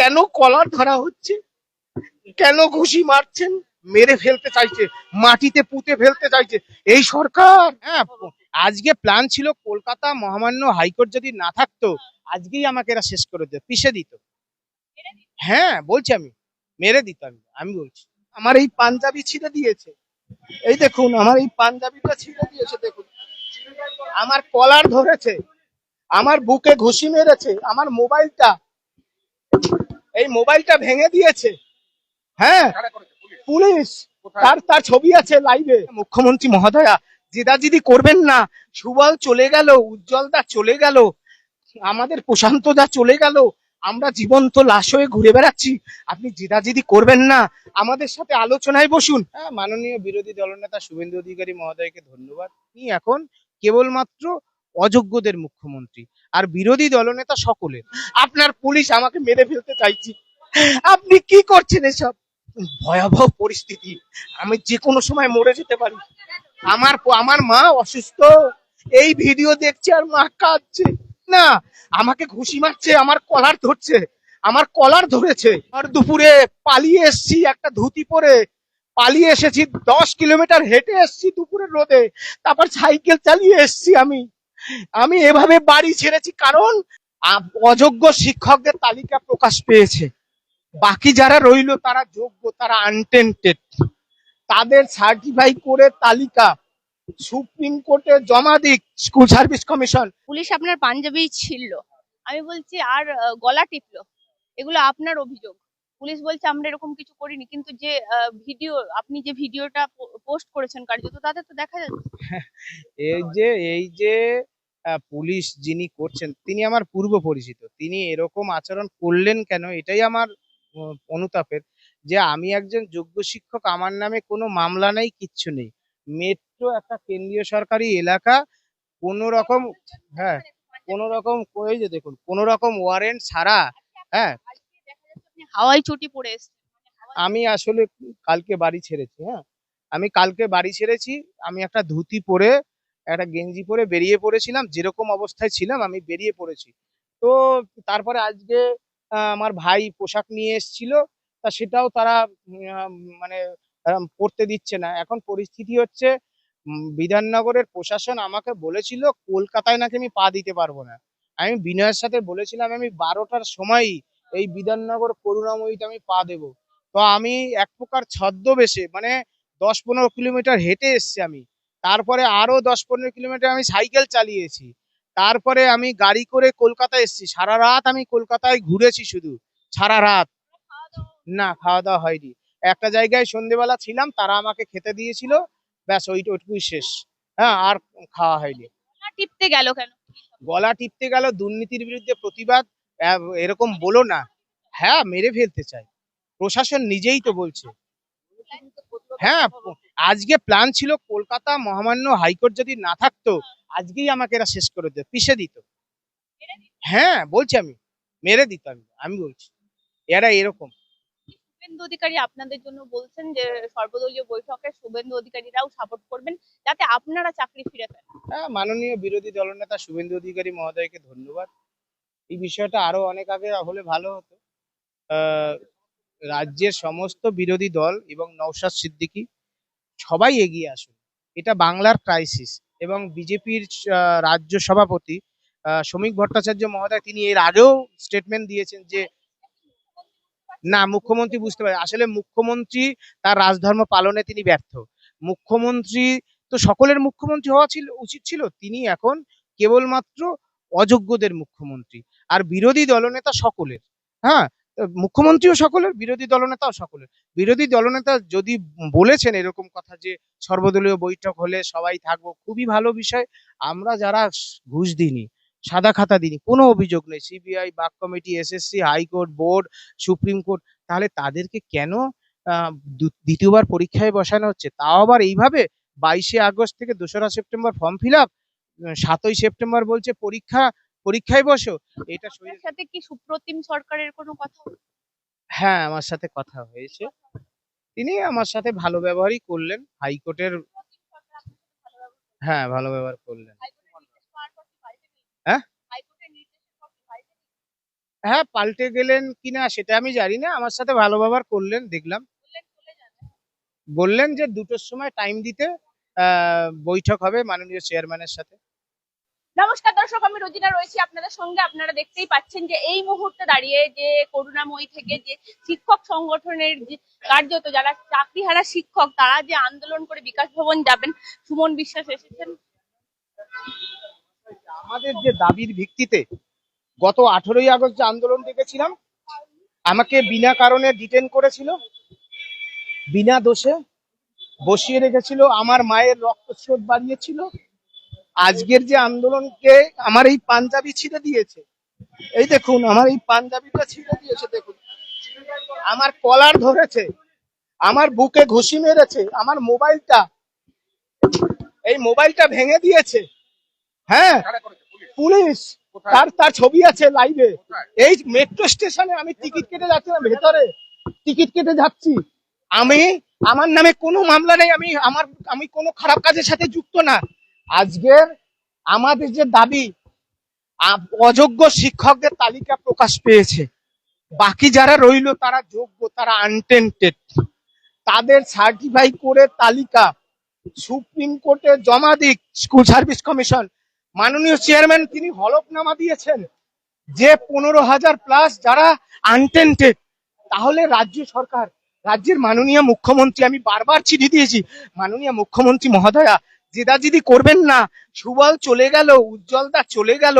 কেন কলার ধরা হচ্ছে? কেন ঘুষি মারছেন? মেরে ফেলতে চাইছে মাটিতে পুঁতে ফেলতে চাইছে। এই সরকার! হ্যাঁ আজকে প্ল্যান ছিল কলকাতা মহামান্য হাইকোর্ট যদি না থাকতো আজকেই আমাকে এরা শেষ করে দিত পিষে দিত। হ্যাঁ বলছি আমি মেরে দিত আমি আমি বলছি। আমার এই পাঞ্জাবি ছিঁড়ে দিয়েছে। এই দেখুন আমার এই পাঞ্জাবিটা ছিঁড়ে দিয়েছে দেখুন। আমার কলার ধরেছে আমার বুকে ঘুষি মেরেছে আমার মোবাইলটা এই মোবাইলটা ভেঙে দিয়েছে। হ্যাঁ পুলিশ, তার তার ছবি আছে লাইভে। মুখ্যমন্ত্রী মহোদয়া, জেদাজিদি করবেন না। সুবল চলে গেল, উজ্জ্বলদা চলে গেল, আমাদের প্রশান্তদা চলে গেল। আমরা জীবন্ত লাশ হয়ে ঘুরে বেড়াচ্ছি। আপনি জেদাজিদি করবেন না। আমাদের সাথে আলোচনায় বসুন। হ্যাঁ মাননীয় বিরোধী দলনেতা শুভেন্দু অধিকারী মহোদয়কে ধন্যবাদ। তিনি এখন কেবলমাত্র অযোগ্যদের মুখ্যমন্ত্রী আর বিরোধী দলনেতা সকলের। আপনার পুলিশ আমাকে মেরে ফেলতে চাইছি। আপনি কি করছেন এসব? ভয়াবহ পরিস্থিতি। আমি যে কোনো সময় মরে যেতে পারি। আমার আমার মা অসুস্থ। এই ভিডিও দেখছে আর মা কাঁদছে। না, আমাকে ঘুষি মারছে, আমার কলার ধরছে, আমার কলার ধরেছে। আর দুপুরে পালিয়ে এসছি একটা ধুতি পরে। পালিয়ে এসেছি দশ কিলোমিটার হেঁটে এসছি দুপুরের রোদে। তারপর সাইকেল চালিয়ে এসছি আমি। আমি এভাবে বাড়ি ছেড়েছি কারণ অযোগ্য শিক্ষকদের তালিকা প্রকাশ পেয়েছে। বাকি যারা রইল তারা যোগ্য তারা আনটেন্টেড তাদের সার্টিফাই করে তালিকা সুপ্রিম কোর্টে জমা দিক স্কুল সার্ভিস কমিশন পুলিশ আপনার পাঞ্জাবি ছিল আমি বলছি আর গলা টিপলো। এগুলো আপনার অভিযোগ। পুলিশ বলছে আমরা এরকম কিছু করিনি। কিন্তু যে ভিডিও আপনি যে ভিডিওটা পোস্ট করেছেন কার্যত তাতে তো দেখা যাচ্ছে। এই যে এই যে পুলিশ যিনি করছেন তিনি আমার পূর্ব পরিচিত। তিনি এরকম আচরণ করলেন কেন? এটাই আমার অনুতাপের যে আমি একজন যোগ্য শিক্ষক আমার নামে কোনো মামলা নেই কিচ্ছু নেই। মেট্রো একটা কেন্দ্রীয় সরকারি এলাকা কোনো রকম হ্যাঁ কোনো রকম এই যে দেখুন কোনো রকম ওয়ারেন্ট ছাড়া হ্যাঁ। হাওয়াই চটি পড়ে আমি আসলে কালকে বাড়ি ছেড়েছি হ্যাঁ। আমি কালকে বাড়ি ছেড়েছি আমি একটা ধুতি পরে একটা গেঞ্জি পরে বেরিয়ে পড়েছিলাম, যেরকম অবস্থায় ছিলাম, আমি বেরিয়ে পড়েছি। তো তারপরে আজকে আমার ভাই পোশাক নিয়ে এসেছিল, তা সেটাও তারা মানে পরতে দিচ্ছে না। এখন পরিস্থিতি হচ্ছে বিধাননগরের প্রশাসন আমাকে বলেছিল, কলকাতায় নাকি আমি পা দিতে পারব না। আমি বিনয়ের সাথে বলেছিলাম, আমি বারোটার সময়ই এই বিধাননগর করুণাময়ীতে আমি পা দেবো। তো আমি এক প্রকার ছদ্মবেশে মানে দশ পনেরো কিলোমিটার হেঁটে এসছি আমি। তারপরে আরও দশ পনেরো কিলোমিটার আমি সাইকেল চালিয়েছি। তারপরে আমি গাড়ি করে কলকাতা এসেছি। সারা রাত আমি কলকাতায় ঘুরেছি শুধু। সারা রাত। না খাওয়া দাওয়া হয়নি। একটা জায়গায় সন্ধেবেলা ছিলাম তারা আমাকে খেতে দিয়েছিল। ব্যাস ওই ওইটুকুই শেষ। হ্যাঁ আর খাওয়া হয়নি। টিপতে গেল কেন? গলা টিপতে গেল দুর্নীতির বিরুদ্ধে প্রতিবাদ। এরকম বলো না। হ্যাঁ মেরে ফেলতে চাই। প্রশাসন নিজেই তো বলছে। হ্যাঁ আজকে প্ল্যান ছিল কলকাতা মহামান্য হাইকোর্ট যদি না থাকতো আজকেই আমাকে এরা শেষ করে দিত পিষে দিত। হ্যাঁ বলছি আমি মেরে দিত আমি আমি বলছি। এরা এরকম। শুভেন্দু অধিকারী আপনাদের জন্য বলছেন যে সর্বদলীয় বৈঠকে শুভেন্দু অধিকারীরাও সাপোর্ট করবেন যাতে আপনারা চাকরি ফিরে পান। হ্যাঁ মাননীয় বিরোধী দলনেতা শুভেন্দু অধিকারী মহোদয়কে ধন্যবাদ। এই বিষয়টা আরও অনেক আগে হলে ভালো হতো। আহ, রাজ্যের সমস্ত বিরোধী দল এবং নওশাদ সিদ্দিকী সবাই এগিয়ে আসুন। এটা বাংলার ক্রাইসিস এবং বিজেপির রাজ্য সভাপতি শ্রমিক ভট্টাচার্য মহোদয়, তিনি এর আগেও স্টেটমেন্ট দিয়েছেন যে না, মুখ্যমন্ত্রী বুঝতে পারে, আসলে মুখ্যমন্ত্রী তার রাজধর্ম পালনে তিনি ব্যর্থ। মুখ্যমন্ত্রী তো সকলের মুখ্যমন্ত্রী হওয়া ছিল, উচিত ছিল, তিনি এখন কেবলমাত্র অযোগ্যদের মুখ্যমন্ত্রী। আর বিরোধী দলনেতা সকলের হ্যাঁ? মুখ্যমন্ত্রীও সকলের, বিরোধী দলনেতাও সকলের। বিরোধী দলনেতা যদি বলেছেন এরকম কথা যে সর্বদলীয় বৈঠক হলে সবাই থাকব, খুবই ভালো বিষয়। আমরা যারা ঘুষ দিইনি, সাদা খাতা দিইনি, কোনো অভিযোগ নেই। সিবিআই, বাক committee, SSC, high court, board, supreme court, তাহলে তাদেরকে কেন দ্বিতীয়বার পরীক্ষায় বসানো হচ্ছে? তাও আবার এইভাবে বাইশে আগস্ট থেকে দোসরা সেপ্টেম্বর ফর্ম ফিল আপ, সাতই সেপ্টেম্বর বলছে পরীক্ষা পরীক্ষায় বসো এটা আপনার শরীর- সাথে কি সুপ্রতিম সরকারের কোনো কথা হ্যাঁ আমার সাথে কথা হয়েছে। তিনি আমার সাথে ভালো ব্যবহারই করলেন হাইকোর্টের হ্যাঁ ভালো ব্যবহার করলেন? হ্যাঁ? হ্যাঁ পাল্টে গেলেন কিনা সেটা আমি জানি না আমার সাথে ভালো ব্যবহার করলেন দেখলাম। বললেন যে দুটোর সময় টাইম দিতে আহ, বৈঠক হবে মাননীয় চেয়ারম্যানের সাথে। নমস্কার দর্শক, আমি রোজিনা রয়েছি আপনাদের সঙ্গে। আপনারা দেখতেই পাচ্ছেন যে এই মুহূর্তে দাঁড়িয়ে যে করুণাময়ী থেকে যে শিক্ষক সংগঠনের কার্যত যারা চাকরিহারা শিক্ষক, তারা যে আন্দোলন করে বিকাশ ভবন যাবেন, সুমন বিশ্বাস এসেছেন। আমাদের যে দাবির ভিত্তিতে গত আঠেরোই আগস্ট যে আন্দোলন দেখেছিলাম আমাকে বিনা কারণে ডিটেন করেছিল, বিনা দোষে বসিয়ে রেখেছিল, আমার মায়ের রক্তস্রোত বাড়িয়েছিল আজকের যে আন্দোলনকে আমার এই পাঞ্জাবি ছিঁড়ে দিয়েছে, এই দেখুন, আমার এই পাঞ্জাবিটা ছিঁড়ে দিয়েছে, দেখুন। আমার কলার ধরেছে, আমার বুকে ঘুষি মেরেছে, আমার মোবাইলটা, এই মোবাইলটা ভেঙে দিয়েছে। হ্যাঁ পুলিশ, তার তার ছবি আছে লাইভে। এই মেট্রো স্টেশনে আমি টিকিট কেটে যাচ্ছিলাম, ভেতরে টিকিট কেটে যাচ্ছি। আমি, আমার নামে কোনো মামলা নেই, আমি, আমার, আমি কোনো খারাপ কাজের সাথে যুক্ত না। আজকের আমাদের যে দাবি অযোগ্য শিক্ষকদের তালিকা প্রকাশ পেয়েছে। বাকি যারা রইল, তারা যোগ্য, তারা আনটেন্টেড তাদের সার্টিফাই করে তালিকা সুপ্রিম কোর্টে জমা দিক স্কুল সার্ভিস কমিশন মাননীয় চেয়ারম্যান তিনি হলফনামা দিয়েছেন যে পনেরো হাজার প্লাস যারা আনটেন্টেড তাহলে রাজ্য সরকার, রাজ্যের মাননীয় মুখ্যমন্ত্রী, আমি বারবার চিঠি দিয়েছি, মাননীয় মুখ্যমন্ত্রী মহোদয়া জেদাজিদি করবেন না। সুবল চলে গেল উজ্জ্বল উজ্জ্বলদা চলে গেল,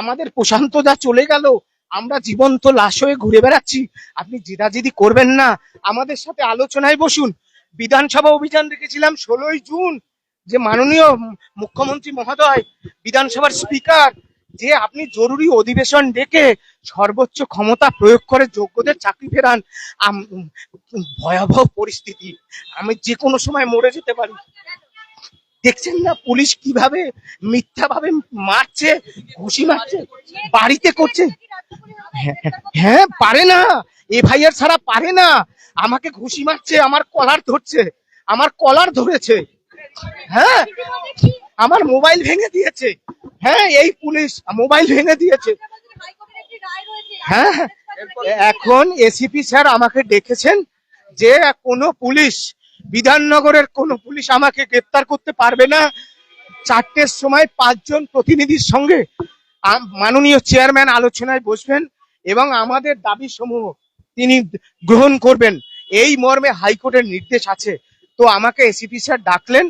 আমাদের প্রশান্ত প্রশান্তদা চলে গেল, আমরা জীবন্ত লাশ হয়ে ঘুরে বেড়াচ্ছি। আপনি জেদাজিদি করবেন না। আমাদের সাথে আলোচনায় বসুন। বিধানসভা অভিযান রেখেছিলাম ষোলোই জুন, যে মাননীয় মুখ্যমন্ত্রী মহোদয়, বিধানসভার স্পিকার, যে আপনি জরুরি অধিবেশন ডেকে সর্বোচ্চ ক্ষমতা প্রয়োগ করে যোগ্যদের চাকরি ফেরান। ভয়াবহ পরিস্থিতি। আমি যে কোনো সময় মরে যেতে পারি। দেখছেন না পুলিশ কীভাবে মিথ্যাভাবে মারছে ঘুষি মারছে বাড়িতে করছে? হ্যাঁ, হ্যাঁ পারে না। এফআইআর ছাড়া পারে না। আমাকে ঘুষি মারছে আমার কলার ধরছে আমার কলার ধরেছে। হ্যাঁ আমার মোবাইল ভেঙে দিয়েছে। হ্যাঁ এই পুলিশ মোবাইল ভেঙে দিয়েছে। হ্যাঁ হ্যাঁ। এখন এসিপি স্যার আমাকে ডেকেছেন যে কোনো পুলিশ বিধাননগরের কোনো পুলিশ আমাকে গ্রেপ্তার করতে পারবে না। চারটের সময় পাঁচজন প্রতিনিধির সঙ্গে মাননীয় চেয়ারম্যান আলোচনায় বসবেন এবং আমাদের দাবি সমূহ তিনি গ্রহণ করবেন। এই মর্মে হাইকোর্টের নির্দেশ আছে। তো আমাকে এসিপি স্যার ডাকলেন,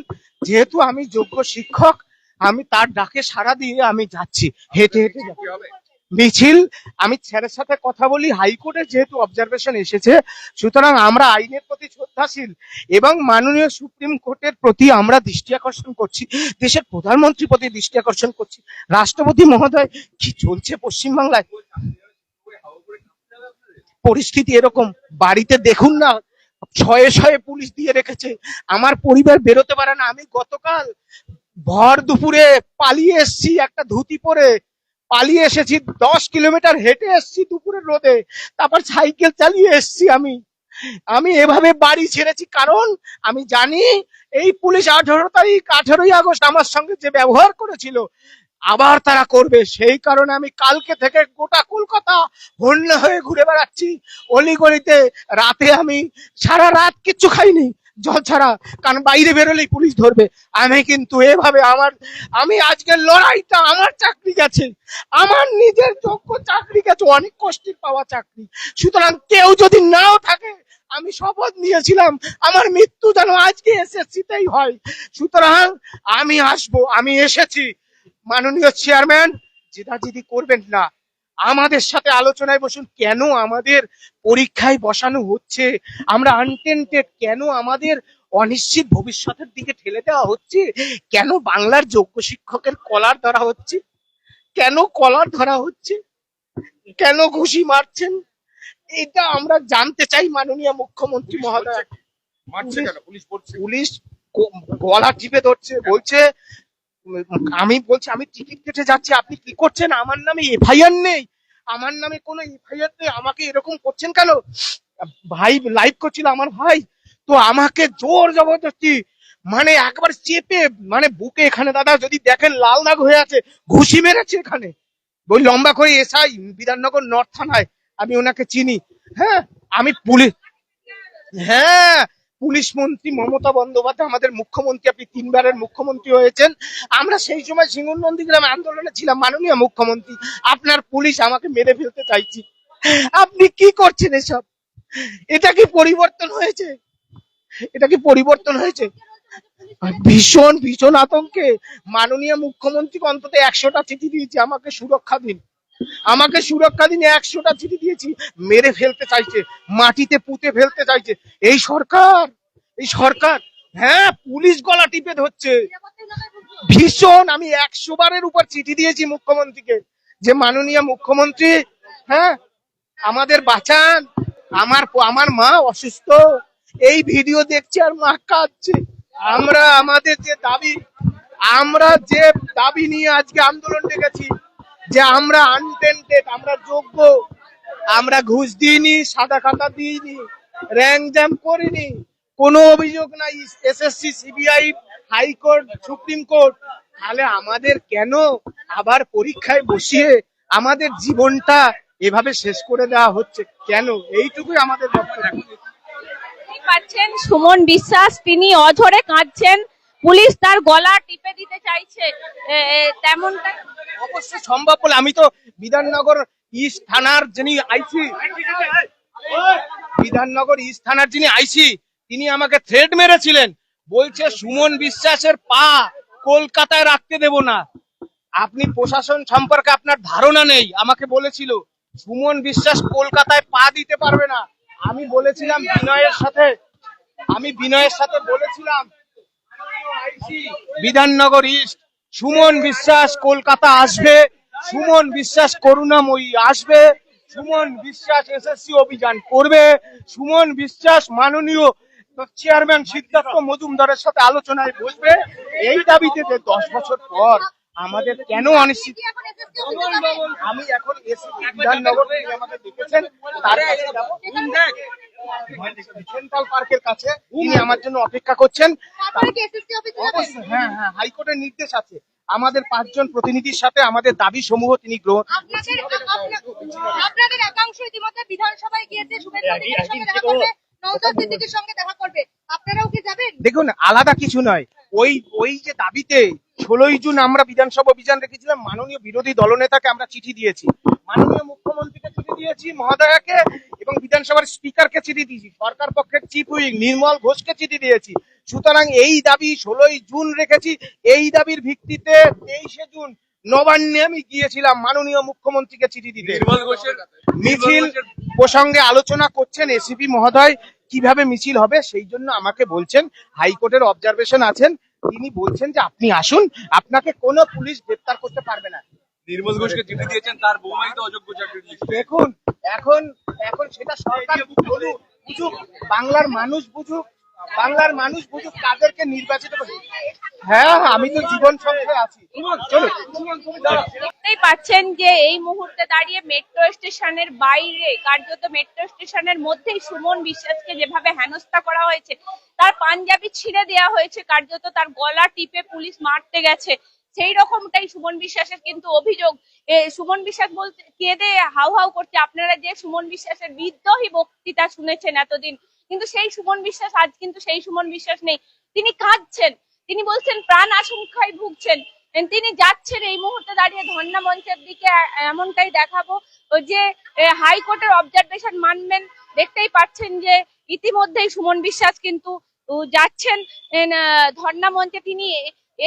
যেহেতু আমি যোগ্য শিক্ষক, আমি তার ডাকে সাড়া দিয়ে আমি যাচ্ছি। হেঁটে হেঁটে যাচ্ছি। মিছিল। আমি স্যারের সাথে কথা বলি, হাইকোর্টে যেহেতু অবজারভেশন এসেছে, সুতরাং আমরা আইনের প্রতি শ্রদ্ধাশীল এবং মাননীয় সুপ্রিম কোর্টের প্রতি আমরা দৃষ্টি আকর্ষণ করছি, দেশের প্রধানমন্ত্রীর প্রতি দৃষ্টি আকর্ষণ করছি। রাষ্ট্রপতি মহোদয়, কি চলছে পশ্চিমবাংলায়? পরিস্থিতি এরকম, বাড়িতে দেখুন না, ছয়ে ছয়ে পুলিশ দিয়ে রেখেছে, আমার পরিবার বেরোতে পারে না। আমি গতকাল ভর দুপুরে পালিয়ে এসছি একটা ধুতি পরে। পালিয়ে এসেছি, দশ কিলোমিটার হেঁটে এসছি দুপুরের রোদে, তারপর সাইকেল চালিয়ে এসছি আমি। আমি এভাবে বাড়ি ছেড়েছি, কারণ আমি জানি এই পুলিশ আঠারো তারিখ, আঠারোই আগস্ট আমার সঙ্গে যে ব্যবহার করেছিল, আবার তারা করবে। সেই কারণে আমি কালকে থেকে গোটা কলকাতা হন্যে হয়ে ঘুরে বেড়াচ্ছি। অলিগলিতে রাতে আমি সারা রাত কিচ্ছু খাইনি। জল ছাড়া, কারণ বাইরে বেরোলেই পুলিশ ধরবে। আমি কিন্তু এভাবে আমার, আমি আজকের লড়াইটা আমার চাকরি গেছে। আমার নিজের যোগ্য চাকরি গেছে, অনেক কষ্টের পাওয়া চাকরি। সুতরাং কেউ যদি নাও থাকে, আমি শপথ নিয়েছিলাম, আমার মৃত্যু যেন আজকে এসএসসিতেই হয়। সুতরাং আমি আসব, আমি এসেছি। মাননীয় চেয়ারম্যান, জেদাজিদি করবেন না। আমাদের সাথে আলোচনায় বসুন কেন আমাদের পরীক্ষায় বসানো হচ্ছে? আমরা আনটেন্টেড কেন আমাদের অনিশ্চিত ভবিষ্যতের দিকে ঠেলে দেওয়া হচ্ছে? কেন বাংলার যোগ্য শিক্ষকের কলার ধরা হচ্ছে? কেন কলার ধরা হচ্ছে? কেন ঘুষি মারছেন? এটা আমরা জানতে চাই মাননীয় মুখ্যমন্ত্রী মহোদয়। পুলিশ গলা টিপে ধরছে বলছে আমি বলছি, আমি টিকিট কেটে যাচ্ছি, আপনি কি করছেন? আমার নামে এফআইআর নেই। আমার নামে কোনো এফআইআর নেই। আমাকে এরকম করছেন কেন? ভাই লাইভ করছিল আমার ভাই। তো আমাকে জোর জবরদস্তি মানে একবার চেপে মানে বুকে এখানে দাদা, যদি দেখেন লাল দাগ হয়ে আছে, ঘুষি মেরেছে এখানে। ওই লম্বা করে এসআই, বিধাননগর নর্থ থানায়। আমি ওনাকে চিনি। হ্যাঁ আমি পুলিশ হ্যাঁ পুলিশ মন্ত্রী মমতা বন্দ্যোপাধ্যায়, আমাদের মুখ্যমন্ত্রী, আপনি তিনবারের মুখ্যমন্ত্রী হয়েছেন। আমরা সেই সময় সিঙ্গুর নন্দীগ্রাম আন্দোলনে ছিলাম, মাননীয় মুখ্যমন্ত্রী। আপনার পুলিশ আমাকে মেরে ফেলতে চাইছি। আপনি কি করছেন এসব? এটা কি পরিবর্তন হয়েছে? এটা কি পরিবর্তন হয়েছে? ভীষণ ভীষণ আতঙ্কে মাননীয় মুখ্যমন্ত্রীকে অন্তত একশোটা চিঠি দিয়েছি, আমাকে সুরক্ষা দিন। আমাকে সুরক্ষা দিন একশোটা চিঠি দিয়েছি, মেরে ফেলতে চাইছে, মাটিতে পুঁতে ফেলতে চাইছে। এই সরকার এই সরকার হ্যাঁ পুলিশ গলা টিপে ধরছে। ভীষণ, আমি একশো বারের উপর চিঠি দিয়েছি মুখ্যমন্ত্রীকে, যে মাননীয় মুখ্যমন্ত্রী হ্যাঁ আমাদের বাঁচান, আমার আমার মা অসুস্থ, এই ভিডিও দেখছে আর মা কাঁদছে। আমরা, আমাদের যে দাবি, আমরা যে দাবি নিয়ে আজকে আন্দোলন ডেকেছি যে আমরা আনটেন্টেড আমরা যোগ্য। আমরা ঘুষ দিইনি, সাদা খাতা দিইনি র্যাঙ্ক জ্যাম করিনি। কোনো অভিযোগ নাই, SSC, CBI, high court, supreme court. তাহলে আমাদের কেন আবার পরীক্ষায় বসিয়ে আমাদের জীবনটা এভাবে শেষ করে দেওয়া হচ্ছে? কেন? এইটুকুই আমাদের বক্তব্য। পাচ্ছেন সুমন বিশ্বাস, তিনি অঝরে কাঁদছেন। পুলিশ তার গলা টিপে দিতে চাইছে। তেমনটা অবশ্যই সম্ভব বলে আমি তো বিধাননগর ইস্ট থানার যিনি আইছি বিধাননগর ইস্ট থানার যিনি আইছি তিনি আমাকে থ্রেড মেরেছিলেন। বলছে, সুমন বিশ্বাসের পা কলকাতায় রাখতে দেব না। আপনি প্রশাসন সম্পর্কে আপনার ধারণা নেই। আমাকে বলেছিল, সুমন বিশ্বাস কলকাতায় পা দিতে পারবে না। আমি বলেছিলাম বিনয়ের সাথে। আমি বিনয়ের সাথে বলেছিলাম বিধাননগর ইস্ট সুমন বিশ্বাস কলকাতা আসবে। সুমন বিশ্বাস করুণাময়ী আসবে। সুমন বিশ্বাস এসএসসি অভিযান করবে। সুমন বিশ্বাস মাননীয় চেয়ারম্যান সিদ্ধার্থ মজুমদারের সাথে আলোচনায় বসবে। এই দাবিতে দশ বছর পর আমাদের কেন অনিশ্চিত? আমি এখন এসি বিধাননগর আমাকে দেখেছেন তার কাছে যাব। সেন্ট্রাল পার্কের কাছে তিনি আমার জন্য অপেক্ষা করছেন। তারপরে কি এসএসসি অফিসে যাবেন অবশ্যই হ্যাঁ হ্যাঁ হাইকোর্টের নির্দেশ আছে। আমাদের পাঁচজন প্রতিনিধির সাথে আমাদের দাবি সমূহ তিনি গ্রহণ আপনাদের একাংশ ইতিমধ্যে বিধানসভায় গিয়েছে শুভেন্দু অধিকারীর সঙ্গে দেখা করবে সঙ্গে দেখা করবে। আপনারাও কি যাবেন? দেখুন আলাদা কিছু নয়। ওই ওই যে দাবিতে ষোলোই জুন আমরা বিধানসভা অভিযান রেখেছিলাম মাননীয় বিরোধী দলনেতাকে আমরা চিঠি দিয়েছি। মাননীয় মুখ্যমন্ত্রীকে চিঠি দিয়েছি মহোদয়াকে এবং বিধানসভার স্পিকারকে চিঠি দিয়েছি সরকার পক্ষের চিফ উইং নির্মল ঘোষকে চিঠি দিয়েছি। সুতরাং এই দাবি ষোলোই জুন রেখেছি এই দাবির ভিত্তিতে তেইশে জুন নবান্নে আমি গিয়েছিলাম মাননীয় মুখ্যমন্ত্রীকে চিঠি দিতে। নির্মল মিছিল প্রসঙ্গে আলোচনা করছেন এসিপি মহোদয় কীভাবে মিছিল হবে সেই জন্য আমাকে বলছেন হাইকোর্টের অবজারভেশন আছেন তিনি বলছেন যে আপনি আসুন আপনাকে কোনো পুলিশ গ্রেপ্তার করতে পারবে না। নির্মল ঘোষকে চিঠি দিয়েছেন তার বৌমাই তো অযোগ্য চাকরির দেখুন এখন এখন সেটা সরকার বুঝুক বাংলার মানুষ বুঝুক বাংলার মানুষ বুঝুক কাদেরকে নির্বাচিত হ্যাঁ আমি তো জীবন সংখ্যায় আছি। পাচ্ছেন যে এই মুহূর্তে দাঁড়িয়ে মেট্রো স্টেশনের বাইরে, কার্যত মেট্রো স্টেশনের মধ্যেই সুমন বিশ্বাসকে যেভাবে হেনস্থা করা হয়েছে, তার পাঞ্জাবি ছিঁড়ে দেওয়া হয়েছে, কার্যত তার গলা টিপে পুলিশ মারতে গেছে। সেই রকমটাই সুমন বিশ্বাসের কিন্তু অভিযোগ। সুমন বিশ্বাস বলতে কেঁদে হাউ হাউ করছে। আপনারা যে সুমন বিশ্বাসের বিদ্রোহী বক্তৃতা শুনেছেন এতদিন কিন্তু সেই সুমন বিশ্বাস আজ কিন্তু সেই সুমন বিশ্বাস নেই। তিনি কাঁদছেন। তিনি বলছেন, প্রাণ আশঙ্কায় ভুগছেন। তিনি যাচ্ছেন এই মুহূর্তে দাঁড়িয়ে ধর্ণা মঞ্চের দিকে এমনটাই দেখাবো। যে হাইকোর্টের অবজারভেশন মানবেন। দেখতেই পাচ্ছেন যে, ইতিমধ্যেই সুমন বিশ্বাস কিন্তু যাচ্ছেন। ধর্ণা মঞ্চে তিনি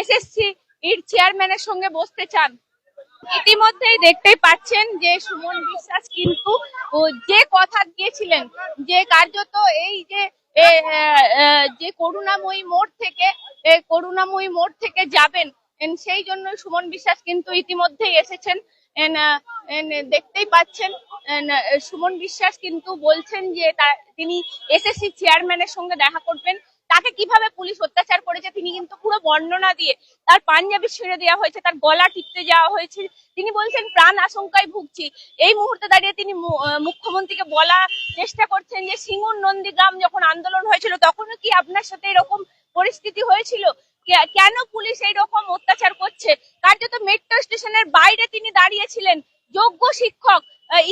এসএসসি এর চেয়ারম্যানের সঙ্গে বসতে চান। ইতিমধ্যেই দেখতেই পাচ্ছেন যে সুমন বিশ্বাস কিন্তু যে কথা দিয়েছিলেন, যে কার্যত এই যে যে করুণাময়ী মোড় থেকে করুণাময়ী মোড় থেকে যাবেন সেই জন্য সুমন বিশ্বাস কিন্তু ইতিমধ্যেই এসেছেন দেখতেই পাচ্ছেন সুমন বিশ্বাস কিন্তু বলছেন যে তিনি এসএসসি চেয়ারম্যানের সঙ্গে দেখা করবেন তাকে কীভাবে পুলিশ অত্যাচার করেছে তিনি কিন্তু পুরো বর্ণনা দিয়ে তার পাঞ্জাবি ছিঁড়ে দেওয়া হয়েছে, তার গলা টিপতে যাওয়া হয়েছে। তিনি বলছেন, প্রাণ আশঙ্কায় ভুগছি। এই মুহূর্তে দাঁড়িয়ে তিনি মুখ্যমন্ত্রীকে বলা চেষ্টা করছেন যে, সিঙ্গুর নন্দীগ্রাম যখন আন্দোলন হয়েছিল, তখনও কি আপনার সাথে এরকম পরিস্থিতি হয়েছিল? কেন পুলিশ এই রকম অত্যাচার করছে? কার্যত মেট্রো স্টেশনের বাইরে তিনি দাঁড়িয়েছিলেন। যোগ্য শিক্ষক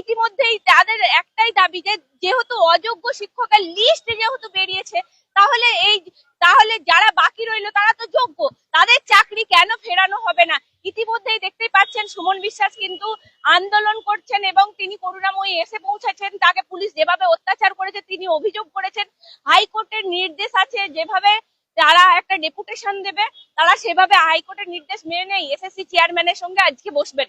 ইতিমধ্যেই তাদের একটাই দাবি যে, যেহেতু অযোগ্য শিক্ষকের লিস্ট যেহেতু বেরিয়েছে, তাহলে এই, তাহলে যারা বাকি রইল তারা তো যোগ্য। তাদের চাকরি কেন ফেরানো হবে না? ইতিমধ্যেই দেখতেই পাচ্ছেন সুমন বিশ্বাস কিন্তু আন্দোলন করছেন এবং তিনি করুণাময়ী এসে পৌঁছেছেন। তাকে পুলিশ যেভাবে অত্যাচার করেছে, তিনি অভিযোগ করেছেন। হাইকোর্টের নির্দেশ আছে যেভাবে তারা একটা ডেপুটেশন দেবে, তারা সেভাবে হাইকোর্টের নির্দেশ মেনে নেই। এসএসসি চেয়ারম্যানের সঙ্গে আজকে বসবেন।